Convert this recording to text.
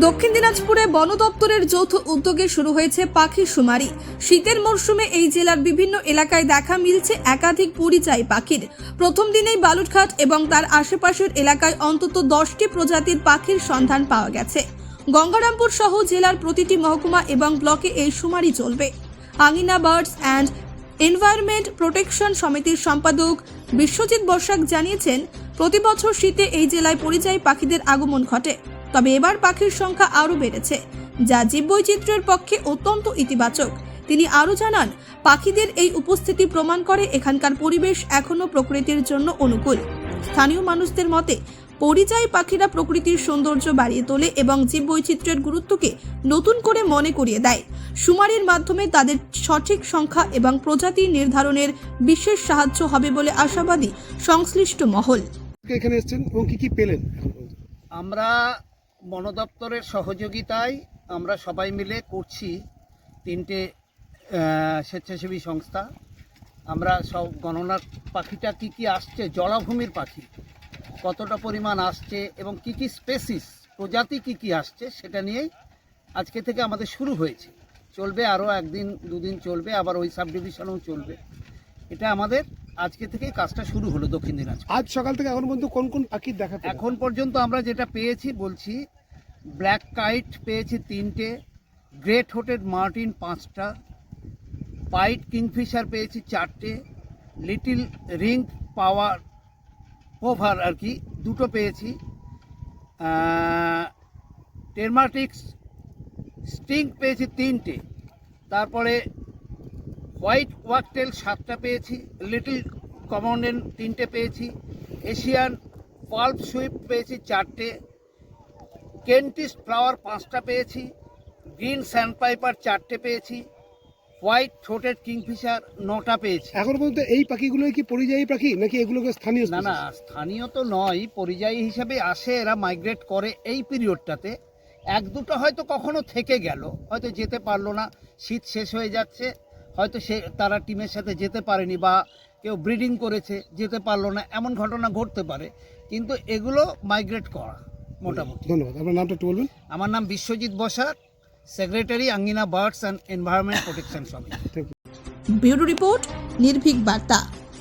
দক্ষিণ দিনাজপুরে বন দপ্তরের যৌথ উদ্যোগে শুরু হয়েছে পাখি শুমারি। শীতের মরশুমে এই জেলার বিভিন্ন এলাকায় দেখা মিলছে একাধিক পরিযায়ী পাখির। প্রথম দিনেই বালুরঘাট এবং তার আশেপাশের এলাকায় অন্তত দশটি প্রজাতির পাখির সন্ধান পাওয়া গেছে। গঙ্গারামপুর সহ জেলার প্রতিটি মহকুমা এবং ব্লকে এই শুমারি চলবে। আঙিনা বার্ডস অ্যান্ড এনভায়রনমেন্ট প্রোটেকশন সমিতির সম্পাদক বিশ্বজিৎ বর্ষাক জানিয়েছেন প্রতি বছর শীতে এই জেলায় পরিযায়ী পাখিদের আগমন ঘটে। তবে এবার পাখির সংখ্যা আরও বেড়েছে যা জীববৈচিত্র্যের পক্ষে অত্যন্ত ইতিবাচক। তিনি আরও জানান পাখিদের এই উপস্থিতি প্রমাণ করে এখানকার পরিবেশ এখনও প্রকৃতির জন্য অনুকূল। স্থানীয় মানুষদের মতে পরিযায়ী পাখিরা প্রকৃতির সৌন্দর্য বাড়িয়ে তোলে এবং জীববৈচিত্র্যের গুরুত্বকে নতুন করে মনে করিয়ে দেয়। শুমারির মাধ্যমে তাদের সঠিক সংখ্যা এবং প্রজাতি নির্ধারণের বিশেষ সাহায্য হবে বলে আশাবাদী সংশ্লিষ্ট মহল। এখানে এসেছেন এবং কি কি পেলেন আমরা বন দপ্তরের সহযোগিতায় আমরা সবাই মিলে করছি তিনটে স্বেচ্ছাসেবী সংস্থা। আমরা সব গণনা পাখিটা কি কি আসছে জলাভূমির পাখি কতটা পরিমাণ আসছে এবং কি কি স্পেসিস প্রজাতি কি কি আসছে সেটা নিয়েই আজকে থেকে আমাদের শুরু হয়েছে। চলবে আরও একদিন দুদিন চলবে আবার ওই সাব ডিভিশনেও চলবে। এটা আমাদের আজকে থেকে কাজটা শুরু হলো দক্ষিণ দিনাজপুর। আজ সকাল থেকে এখন পর্যন্ত কোন কোন পাখির দেখা এখন পর্যন্ত আমরা যেটা পেয়েছি বলছি ব্ল্যাক কাইট পেয়েছি তিনটে, গ্রেট হোটেড মার্টিন পাঁচটা, পাইট কিংফিশার পেয়েছি চারটে, লিটিল রিং পাওয়ার ওভার আর কি দুটো পেয়েছি। টেরমাটিক্স স্টিং পেয়েছি তিনটে, তারপরে হোয়াইট ওয়াকটেল সাতটা পেয়েছি, লিটল কমন্ডেন তিনটে পেয়েছি, এশিয়ান পাল্প সুইপ পেয়েছি চারটে কেন্টিস ফ্লাওয়ার পাঁচটা পেয়েছি গ্রিন স্যান্ডপাইপার চারটে পেয়েছি হোয়াইট থ্রোটেড কিংফিশার নটা পেয়েছি। এখন পর্যন্ত এই পাখিগুলো কি পরিযায়ী পাখি নাকি এগুলোকে স্থানীয় না না স্থানীয় তো নয় পরিযায়ী হিসেবে আসে এরা মাইগ্রেট করে এই পিরিয়ডটাতে এক দুটো হয়তো কখনো থেকে গেল হয়তো যেতে পারল না শীত শেষ হয়ে যাচ্ছে হয়তো সে তারা টিমের সাথে যেতে পারেনি বা কেউ ব্রিডিং করেছে যেতে পারল না এমন ঘটনা ঘটতে পারে। কিন্তু এগুলো মাইগ্রেট করা। মোটামুটি। ধন্যবাদ। আপনার নামটা একটু বলবেন? আমার নাম Biswajit Basak secretary Angina birds and environment protection সমিতি। Thank you bureau report Nirbhik Barta.